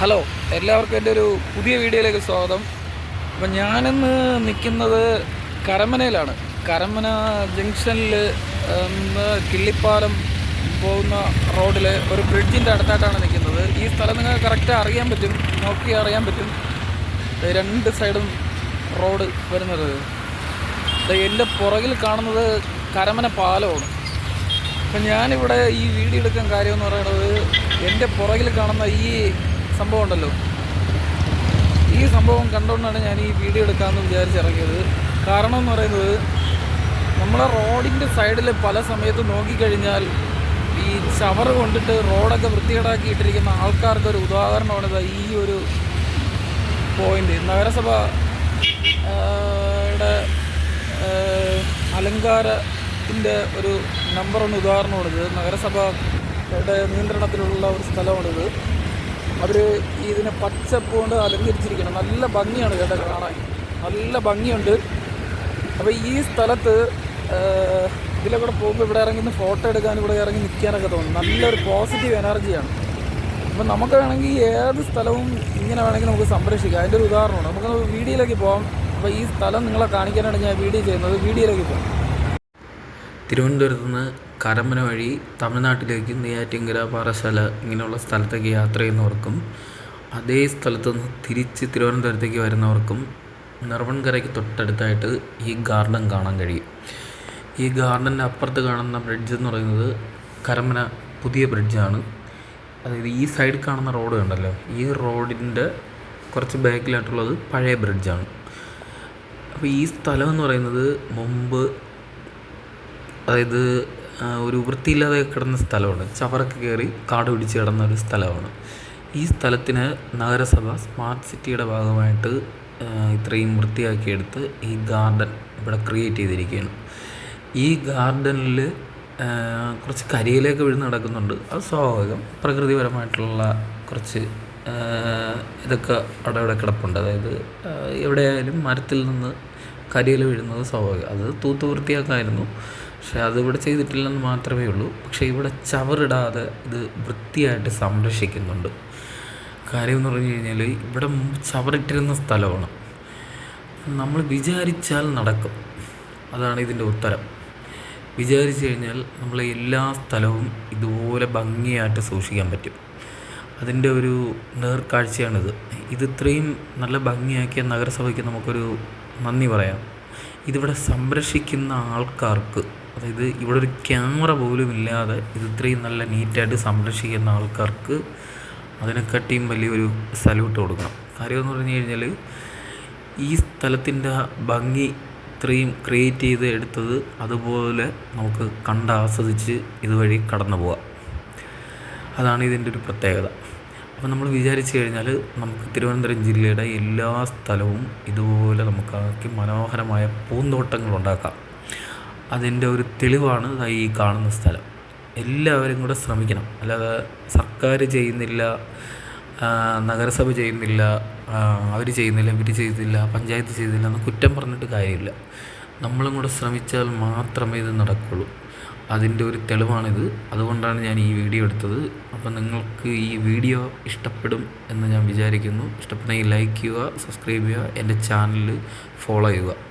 Hello എല്ലാവർക്കും എന്റെ ഒരു പുതിയ വീഡിയോയിലേക്ക് സ്വാഗതം. അപ്പം ഞാനിന്ന് നിൽക്കുന്നത് കരമനയിലാണ്. കരമന ജംഗ്ഷനിൽ കിള്ളിപ്പാലം പോകുന്ന റോഡിൽ ഒരു ബ്രിഡ്ജിന്റെ അടുത്തായിട്ടാണ് നിൽക്കുന്നത്. ഈ സ്ഥലം നിങ്ങൾക്ക് കറക്റ്റ് അറിയാൻ പറ്റും നോക്കി അറിയാൻ പറ്റും. രണ്ട് സൈഡും റോഡ് വരുന്നത്. എന്റെ പുറകിൽ കാണുന്നത് കരമന പാലമാണ്. അപ്പം ഞാനിവിടെ ഈ വീഡിയോ എടുക്കാൻ കാര്യമെന്ന് പറയുന്നത് എന്റെ പുറകിൽ കാണുന്ന ഈ സംഭവം ഉണ്ടല്ലോ ഈ സംഭവം കണ്ടുകൊണ്ടാണ് ഞാൻ ഈ വീഡിയോ എടുക്കാമെന്ന് വിചാരിച്ചിറങ്ങിയത് കാരണം എന്ന് പറയുന്നത് നമ്മളെ റോഡിന്റെ സൈഡിൽ പല സമയത്ത് നോക്കിക്കഴിഞ്ഞാൽ ഈ ചവർ കൊണ്ടിട്ട് റോഡൊക്കെ വൃത്തികേടാക്കിയിട്ടിരിക്കുന്ന ആൾക്കാർക്ക് ഒരു ഉദാഹരണമാണ് ഈ ഒരു പോയിന്റ് നഗരസഭ അലങ്കാരത്തിന്റെ ഒരു നമ്പർ ഒന്ന് ഉദാഹരണമാണിത്. നഗരസഭയുടെ നിയന്ത്രണത്തിലുള്ള ഒരു സ്ഥലമാണിത്. അവർ ഇതിനെ പച്ചപ്പ് കൊണ്ട് അലങ്കരിച്ചിരിക്കണം. നല്ല ഭംഗിയാണ് കേട്ടോ കാണാൻ. നല്ല ഭംഗിയുണ്ട്. അപ്പോൾ ഈ സ്ഥലത്ത് ഇതിലൂടെ പോകുമ്പോൾ ഇവിടെ ഇറങ്ങി ഫോട്ടോ എടുക്കാൻ ഇവിടെ ഇറങ്ങി നിൽക്കാനൊക്കെ തോന്നും. നല്ലൊരു പോസിറ്റീവ് എനർജിയാണ് അപ്പം നമുക്ക് വേണമെങ്കിൽ ഏത് സ്ഥലവും ഇങ്ങനെ വേണമെങ്കിൽ നമുക്ക് സംരക്ഷിക്കാം. അതിന്റെ ഒരു ഉദാഹരണമാണ്. നമുക്ക് വീഡിയോയിലേക്ക് പോകാം അപ്പോൾ ഈ സ്ഥലം നിങ്ങളെ കാണിക്കാനാണ് ഞാൻ വീഡിയോ ചെയ്യുന്നത് വീഡിയോയിലേക്ക് പോകാം തിരുവനന്തപുരത്ത് നിന്ന് കരമന വഴി തമിഴ്നാട്ടിലേക്ക് നെയ്യാറ്റിങ്കര പാറശാല ഇങ്ങനെയുള്ള സ്ഥലത്തേക്ക് യാത്ര ചെയ്യുന്നവർക്കും അതേ സ്ഥലത്ത് നിന്ന് തിരിച്ച് തിരുവനന്തപുരത്തേക്ക് വരുന്നവർക്കും നിർവൺകരയ്ക്ക് തൊട്ടടുത്തായിട്ട് ഈ ഗാർഡൻ കാണാൻ കഴിയും. ഈ ഗാർഡന്റെ അപ്പുറത്ത് കാണുന്ന ബ്രിഡ്ജ് എന്ന് പറയുന്നത് കരമന പുതിയ ബ്രിഡ്ജാണ്. അതായത് ഈ സൈഡ് കാണുന്ന റോഡ് കണ്ടല്ലോ? ഈ റോഡിന്റെ കുറച്ച് ബാക്കിലായിട്ടുള്ളത് പഴയ ബ്രിഡ്ജാണ്. അപ്പോൾ ഈ സ്ഥലം എന്ന് പറയുന്നത് മുമ്പ് അതായത് ഒരു വൃത്തിയില്ലാതെ കിടന്ന സ്ഥലമാണ്. ചവറൊക്കെ കയറി കാട് പിടിച്ച് കിടന്ന ഒരു സ്ഥലമാണ്. ഈ സ്ഥലത്തിന് നഗരസഭ സ്മാർട്ട് സിറ്റിയുടെ ഭാഗമായിട്ട് ഇത്രയും വൃത്തിയാക്കിയെടുത്ത് ഈ ഗാർഡൻ ഇവിടെ ക്രിയേറ്റ് ചെയ്തിരിക്കുകയാണ്. ഈ ഗാർഡനിൽ കുറച്ച് കരിയിലേക്ക് വിഴുന്ന് നടക്കുന്നുണ്ട് അത് സ്വാഭാവികം പ്രകൃതിപരമായിട്ടുള്ള കുറച്ച് ഇതൊക്കെ അവിടെ ഇവിടെ കിടപ്പുണ്ട്. അതായത് എവിടെയായാലും മരത്തിൽ നിന്ന് കരിയില വീഴുന്നത് സ്വാഭാവികം. അത് തൂത്ത് വൃത്തിയാക്കായിരുന്നു. പക്ഷേ അത് ഇവിടെ ചെയ്തിട്ടില്ലെന്ന് മാത്രമേ ഉള്ളൂ. പക്ഷേ ഇവിടെ ചവറിടാതെ ഇത് വൃത്തിയായിട്ട് സംരക്ഷിക്കുന്നുണ്ട്. കാര്യം എന്ന് പറഞ്ഞു കഴിഞ്ഞാൽ ഇവിടെ ചവറിട്ടിരുന്ന സ്ഥലമാണ്. നമ്മൾ വിചാരിച്ചാൽ നടക്കും. അതാണ് ഇതിന്റെ ഉത്തരം. വിചാരിച്ചു കഴിഞ്ഞാൽ നമ്മൾ എല്ലാ സ്ഥലവും ഇതുപോലെ ഭംഗിയായിട്ട് സൂക്ഷിക്കാൻ പറ്റും. അതിന്റെ ഒരു നേർക്കാഴ്ചയാണിത്. ഇത് ഇത്രയും നല്ല ഭംഗിയാക്കിയ നഗരസഭയ്ക്ക് നമുക്കൊരു നന്ദി പറയാം. ഇതിവിടെ സംരക്ഷിക്കുന്ന ആൾക്കാർക്ക് അതായത് ഇവിടെ ഒരു ക്യാമറ പോലും ഇല്ലാതെ ഇത് ഇത്രയും നല്ല നീറ്റായിട്ട് സംരക്ഷിക്കുന്ന ആൾക്കാർക്ക് അതിനെക്കാട്ടിയും വലിയൊരു സല്യൂട്ട് കൊടുക്കണം. കാര്യമെന്ന് പറഞ്ഞു കഴിഞ്ഞാൽ ഈ സ്ഥലത്തിന്റെ ഭംഗി ഇത്രയും ക്രിയേറ്റ് ചെയ്ത് എടുത്തത് അതുപോലെ നമുക്ക് കണ്ട് ആസ്വദിച്ച് ഇതുവഴി കടന്നു പോവാം അതാണ് ഇതിന്റെ ഒരു പ്രത്യേകത. അപ്പോൾ നമ്മൾ വിചാരിച്ചു കഴിഞ്ഞാൽ നമുക്ക് തിരുവനന്തപുരം ജില്ലയുടെ എല്ലാ സ്ഥലവും ഇതുപോലെ നമുക്കാക്കി മനോഹരമായ പൂന്തോട്ടങ്ങൾ ഉണ്ടാക്കാം. അതിന്റെ ഒരു തെളിവാണ് ഈ കാണുന്ന സ്ഥലം. എല്ലാവരും കൂടെ ശ്രമിക്കണം. അല്ലാതെ സർക്കാർ ചെയ്യുന്നില്ല നഗരസഭ ചെയ്യുന്നില്ല അവർ ചെയ്യുന്നില്ല ഇവർ ചെയ്തില്ല പഞ്ചായത്ത് ചെയ്തില്ല എന്ന് കുറ്റം പറഞ്ഞിട്ട് കാര്യമില്ല. നമ്മളും കൂടെ ശ്രമിച്ചാൽ മാത്രമേ ഇത് നടക്കുള്ളൂ. അതിന്റെ ഒരു തെളിവാണിത്. അതുകൊണ്ടാണ് ഞാൻ ഈ വീഡിയോ എടുത്തത്. അപ്പോൾ നിങ്ങൾക്ക് ഈ വീഡിയോ ഇഷ്ടപ്പെടും എന്ന് ഞാൻ വിചാരിക്കുന്നു. ഇഷ്ടപ്പെടുന്നെങ്കിൽ ലൈക്ക് ചെയ്യുക സബ്സ്ക്രൈബ് ചെയ്യുക എന്റെ ചാനൽ ഫോളോ ചെയ്യുക.